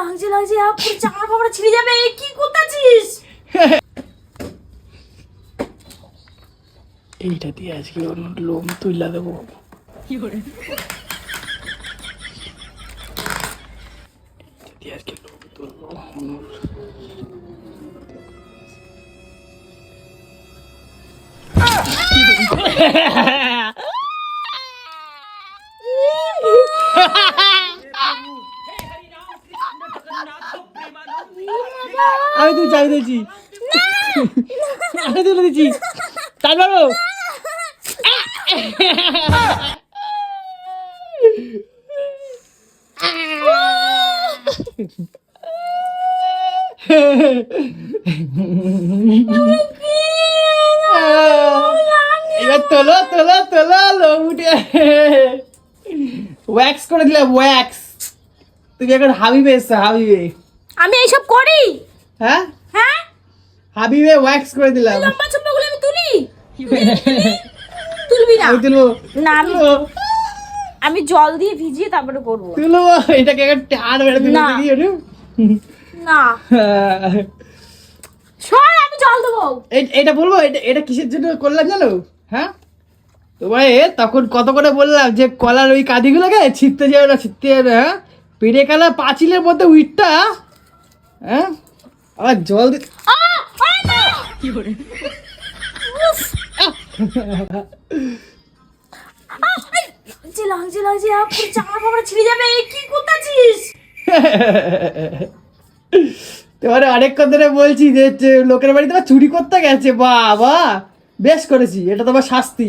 লাগছে লাগছে লাগছে পুরো চামড়া ফামড়া ছিঁড়ে যাবে। কি করতেছিস এইটা দিয়ে আজকে ওর লোম তুইলা দেবো। আজকে লোম তুলবো অনুর। আমি তুই চাবি দিয়েছি। আমি তুলে দিচ্ছি তারপরও এবার তোলো তোলো তোলো, লোম উঠে। ওয়্যাক্স করে দিলাম ওয়্যাক্স তুমি এখন হাবিবে এসছো হাবিবে। আমি এইসব করি। হ্যাঁ? হ্যাঁ? হাবিবে ওয়্যাক্স করে দিলাম। লম্বা চম্বাগুলো আমি তুলি। তুলবি না। আমি তুলবো। না আমি আমি জল দিয়ে ভিজিয়ে তারপরে করব। তুলবো। এটাকে এখন টান মেরে দিলে না। একটু। সর আমি জল দেবো। এটা বলব এটা এটা কিসের জন্য করলাম জানো? হ্যাঁ? তোমায় তখন কত করে বললাম যে কলার ওই কাঁদিগুলোকে ছিটতে যাবে না ছিটতে যাবে না হ্যাঁ? পেটে কালা পাঁচিলের মধ্যে উইটটা হ্যাঁ আবার জল দি আহ! আয় না! উফ! আহ! এই! লাগছে লাগছে লাগছে পুরো চামড়া ফামড়া ছিঁড়ে যাবে এ কি করতেছিস তোমার অনেকক্ষণ ধরে বলছি যে যে লোকের বাড়িতে আবার চুরি করতে গেছে বাবা বেশ করেছি এটা তোমার শাস্তি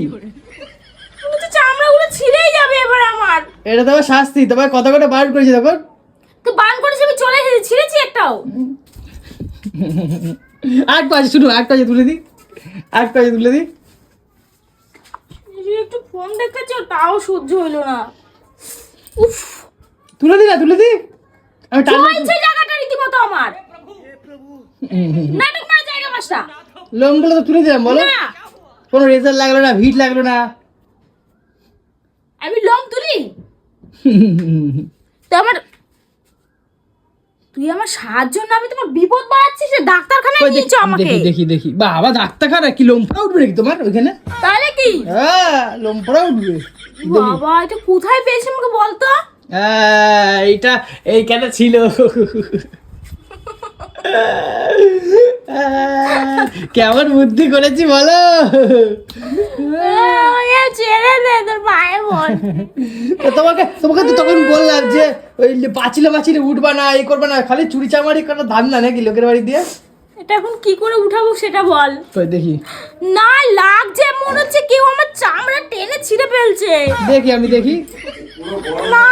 তুমি তো চামড়াগুলো ছিঁড়েই যাবে এবার আমার এটা তোমার শাস্তি তোমার কত করে বার করেছি তখন তো বান করেছি আমি চলে এসেছি ছিঁড়েছি একটাও। আট পাঁচে শুনো আট পাঁচে তুলে দিই। আট পাঁচে তুলে এই একটু ফোন দেখাচ্ছ তাও সহ্য হইল না। উফ। তুলে দিই না তুলে দিই। আমি টানলে চলছে জায়গাটা রীতিমতো আমার। নাটক না জায়গা মাসটা লোমগুলো তো তুলে দিলাম বলো। কোনো রেজাল্ট লাগল না ভিড় লাগল না। আমি লোম তুলি? তো আমার তুই আমার সাহায্য না আমি তোমার বিপদ বাড়াচ্ছিস রে, ডাক্তারখানায় নিয়ে নিয়েছো আমাকে। দেখি দেখি দেখি। বাবা ডাক্তারখানা কি লোম উঠবে নাকি তোমার ওইখানে? তাহলে কি? হ্যাঁ লোম উঠবে। বাবা এটা কোথায় পেয়েছি আমাকে বলতো? হ্যাঁ, এইটা এইখানে ছিল। কেমন বুদ্ধি করেছি বলো? ছেড়ে দে তোর পায়ে বল তো তোমাকে তোমাকে তো তখন বললাম যে ওই পাঁচিলে মাছিলে উঠবা না এই করবা না খালি চুরি চামারি করার ধান্দা নাকি লোকের বাড়ি দিয়ে? এটা এখন কি করে উঠাবো সেটা বল। দেখি। না লাগছে মনে হচ্ছে কেউ আমার চামড়া টেনে ছিঁড়ে ফেলছে। দেখি আমি দেখি। না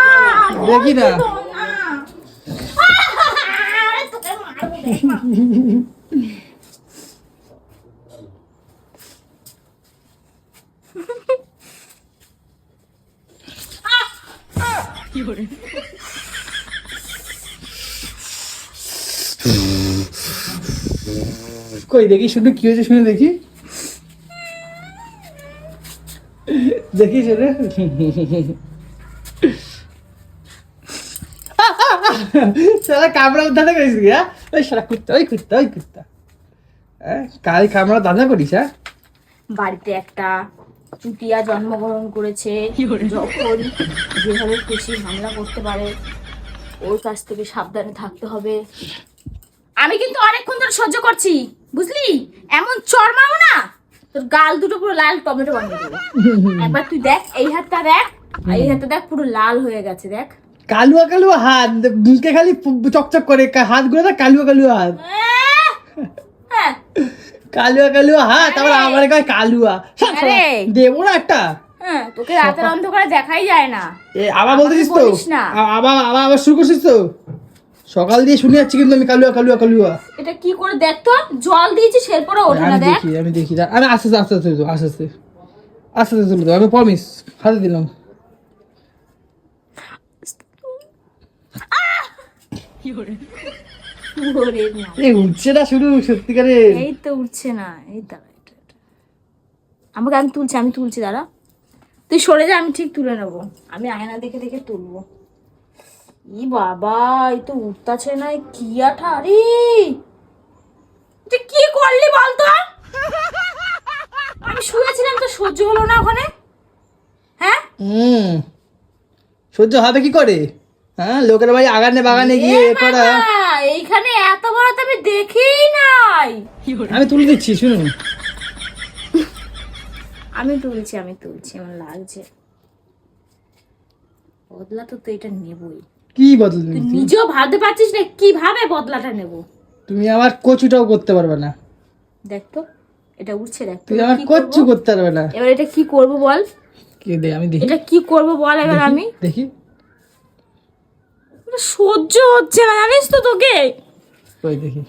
দেখি না তো না। আহ, তোকে মারবো দেখ। কই দেখি শুনে কি হয়েছে শুনে দেখি। দেখি শুনে। সারা কামড়া দাদা করিস হ্যাঁ ওই সারা কুত্তা, ওই কুত্তা ওই কুত্তা। হ্যাঁ কাল কামড়া দাদা করিস হ্যাঁ? বাড়িতে একটা চুটিয়া জন্মগ্রহণ করেছে। যখন যেভাবে খুশি হামলা করতে পারে, ওর কাছ থেকে সাবধানে থাকতে হবে। আমি কিন্তু অনেকক্ষণ ধরে সহ্য করছি, বুঝলি? এমন চরমাও না। তোর গাল দুটো পুরো লাল টমেটো বানিয়ে একবার তুই দেখ, এই হাতটা দেখ এই হাতটা দেখ, পুরো লাল হয়ে গেছে, দেখ। কালুয়া কালুয়া হাত মুখে খালি চকচক করে হাতগুলো না কালুয়া কালুয়া হাত। কালুয়া কালুয়া হাত আবার আমার কাছে কালুয়া। দেবো না একটা। তো? আবার আবার আবার শুরু করছিস তো? সকাল দিয়ে শুনে যাচ্ছি কিন্তু আমি কালুয়া কালুয়া কালুয়া। কি করে দেখ জল আমি দেখি। আমি আস্তে আস্তে আস্তে আস্তে আস্তে আস্তে আস্তে আমি প্রমিস হাতে দিলাম। এই উঠছে না শুরু সত্যিকারে এই তো উঠছে না এই দাঁড়া। আমাকে আমি তুলছি আমি তুলছি দাঁড়া। তুই সরে যা আমি ঠিক তুলে নেব। আমি আয়না দেখে দেখে তুলবো। ই বাবা এই তো উঠতাছে না কি আঠা আরে! তুই কি করলি বলতো আমি শুয়েছিলাম তো সহ্য হলো না ওখানে। হ্যাঁ? হুম। সহ্য হবে কি করে? হ্যাঁ লোকের বাড়ি আগানে বাগানে গিয়ে এ করা। এইখানে এত বড় তো আমি দেখিই নাই। আমি তুলে দিচ্ছি শুনুন। আমি তুলছি আমি তুলছি আমার লাগছে বদলা তো তুই এটা নেবই। কি বদল তুই নিজেও ভাবতে পারছিস না কীভাবে বদলাটা নেব। তুমি আমার কচুটাও করতে পারবে না। দেখ তো এটা উঠছে দেখ তো তুমি আমার কি কচ্ছু করব? করতে পারবে না। এবার এটা কি করব বল? কি দে আমি দেখি। এটা কি করব বল এবার আমি? দেখি। সহ্য হচ্ছে না জানিস তো তোকে? ওই দেখি।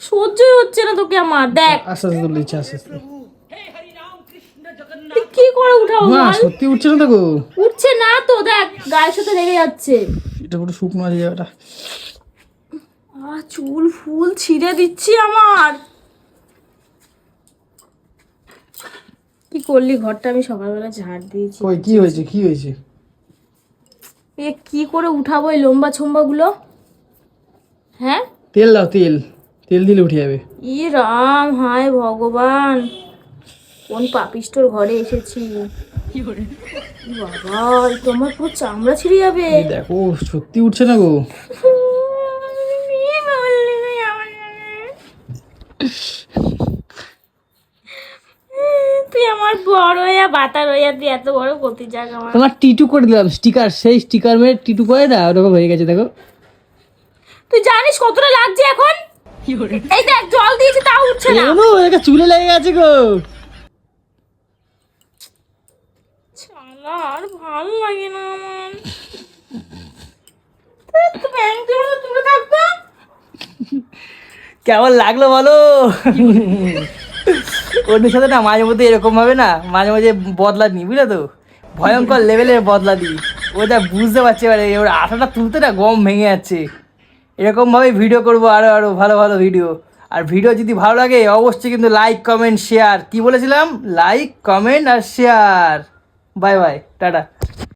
সহ্যই হচ্ছে না তোকে আমার দেখ। আস্তে আস্তে দিচ্ছি আস্তে আস্তে কি করে মা বল? সত্যি উঠছে না গো উঠছে না তো দেখ গায়ের সাথে লেগে যাচ্ছে। এটা পুরো শুকনো আছে জায়গাটা। আহ চুল ফুল ছিঁড়ে দিচ্ছি আমার। কি করলি? ঘরটা আমি সকালবেলা ঝাড় দিয়েছি। কই কি হয়েছে? কি হয়েছে? এ কি করে উঠাবো এই লম্বা ছম্বাগুলো? হ্যাঁ? তেল দাও তেল। তেল দিলে উঠে যাবে। ই রাম হায় ভগবান। কোন পাপিষ্টর ঘরে এসেছি? বাবা তোমার তো পুরো চামড়া ছিঁড়ে যাবে। দেখো সত্যি উঠছে না গো তুই আমার বড় হইয়া এত বড় করতে যাক আমার। তোমার টিটু করে দিলাম স্টিকার সেই স্টিকার মেরে টিটু করে না ওরকম হয়ে গেছে দেখো। তুই জানিস কতটা লাগছে এখন? এই দেখ জল দিয়েছি তাও উঠছে না। এমন এটা চুলে লেগে গেছে গো। আর ভালো লাগে না আমার। তুলে থাকতো। কেমন লাগল বলো? ওদের সাথে না মাঝে মধ্যে এরকম ভাবে না, মাঝে মাঝে বদলা নি বুঝলে তো? ভয়ঙ্কর লেভেলের বদলা দিই। ওটা বুঝতে পারছে এবারে ওর আঠাটা তুলতে না গম ভেঙে যাচ্ছে। এরকম ভাবে ভিডিও করব আরও আরও ভালো ভালো ভিডিও আর ভিডিও যদি ভালো লাগে, অবশ্যই কিন্তু লাইক কমেন্ট শেয়ার কি বলেছিলাম? লাইক কমেন্ট আর শেয়ার বাই বাই টাটা।